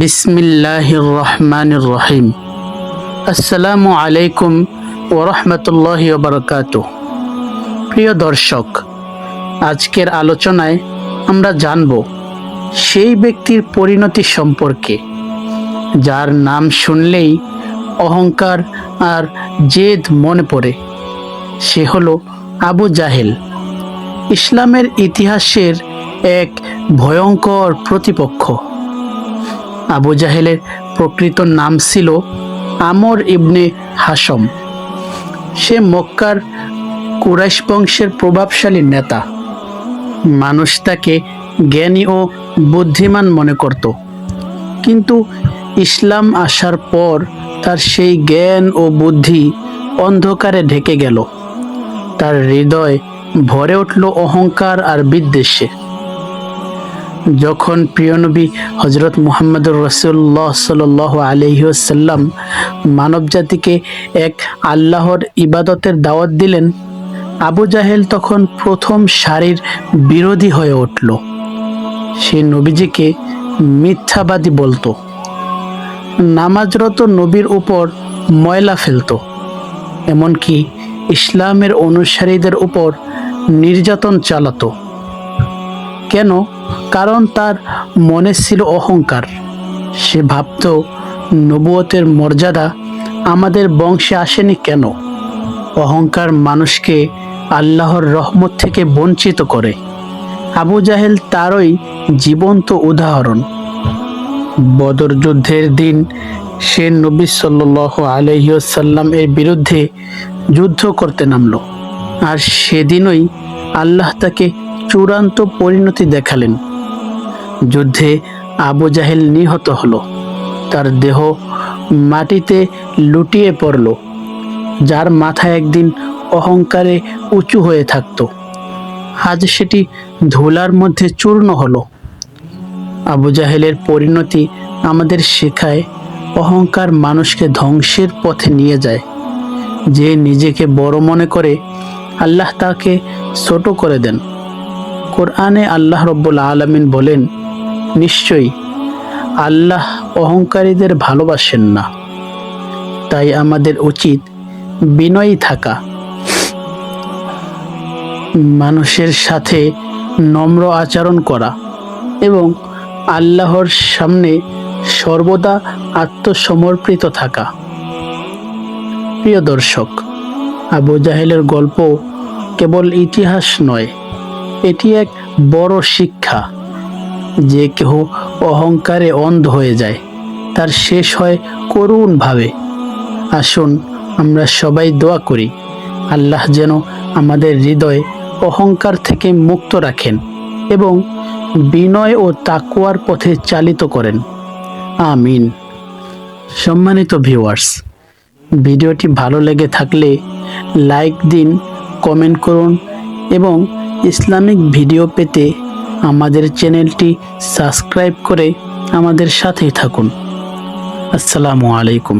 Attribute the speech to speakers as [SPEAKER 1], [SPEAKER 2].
[SPEAKER 1] বিসমিল্লাহির রহমানির রহিম আসসালামু আলাইকুম ও রহমতুল্লাহি বারকাত। প্রিয় দর্শক, আজকের আলোচনায় আমরা জানব সেই ব্যক্তির পরিণতি সম্পর্কে, যার নাম শুনলেই অহংকার আর জেদ মনে পড়ে। সে হলো আবু জাহেল। ইসলামের ইতিহাসের এক ভয়ঙ্কর প্রতিপক্ষ। আবু জাহেলের প্রকৃত নাম ছিল আমর ইবনে হাসম সে মক্কার কুরাইশ বংশের প্রভাবশালী নেতা। মানুষ তাকে জ্ঞানী ও বুদ্ধিমান মনে করত। কিন্তু ইসলাম আসার পর তার সেই জ্ঞান ও বুদ্ধি অন্ধকারে ঢেকে গেল। তার হৃদয় ভরে উঠল অহংকার আর বিদ্বেষে। যখন প্রিয়নবী হজরত মুহাম্মদুর রসুল্লাহ সাল আলহিউসাল্লাম মানব জাতিকে এক আল্লাহর ইবাদতের দাওয়াত দিলেন, আবু জাহেল তখন প্রথম সারির বিরোধী হয়ে উঠল। সে নবীজিকে মিথ্যাবাদী বলতো। নামাজরত নবীর উপর ময়লা ফেলতো। এমনকি ইসলামের অনুসারীদের উপর নির্যাতন চালাতো। কেন? কারণ তার মনে ছিল অহংকার। সে ভাবত নবুয়তের মর্যাদা আমাদের বংশে আসেনি কেন? অহংকার মানুষকে আল্লাহর রহমত থেকে বঞ্চিত করে। আবু জাহেল তারই জীবন্ত উদাহরণ। বদর যুদ্ধের দিন সে নবী সাল্ল আলহিসাল্লাম এর বিরুদ্ধে যুদ্ধ করতে নামলো। আর সেদিনই আল্লাহ তাকে চূড়ান্ত পরিণতি দেখালেন। যুদ্ধে আবু জাহেল নিহত হলো। তার দেহ মাটিতে লুটিয়ে পড়ল, যার মাথা একদিন অহংকারে উঁচু হয়ে থাকত। আজ সেটি ধুলার মধ্যে চূর্ণ হলো। আবু জাহেলের পরিণতি আমাদের শেখায় অহংকার মানুষকে ধ্বংসের পথে নিয়ে যায়। যে নিজেকে বড় মনে করে, আল্লাহ তাকে ছোট করে দেন। কোরআনে আল্লাহ রব্বুল আলমিন বলেন, নিশ্চয়ই আল্লাহ অহংকারীদের ভালোবাসেন না। তাই আমাদের উচিত বিনয়ী থাকা। মানুষের সাথে নম্র আচরণ করা এবং আল্লাহর সামনে সর্বদা আত্মসমর্পিত থাকা। প্রিয় দর্শক, আবু জাহেলের গল্প কেবল ইতিহাস নয় এটি এক বড় শিক্ষা যে কেহ অহংকারে অন্ধ হয়ে যায়, তার শেষ হয় করুণভাবে আসুন, আমরা সবাই দোয়া করি, আল্লাহ যেন আমাদের হৃদয় অহংকার থেকে মুক্ত রাখেন এবং বিনয় ও তাকুয়ার পথে চালিত করেন। আমিন। সম্মানিত ভিউয়ার্স, ভিডিওটি ভালো লেগে থাকলে লাইক দিন, কমেন্ট করুন এবং ইসলামিক ভিডিও পেতে আমাদের চ্যানেলটি সাবস্ক্রাইব করে আমাদের সাথেই থাকুন। আসসালামু আলাইকুম।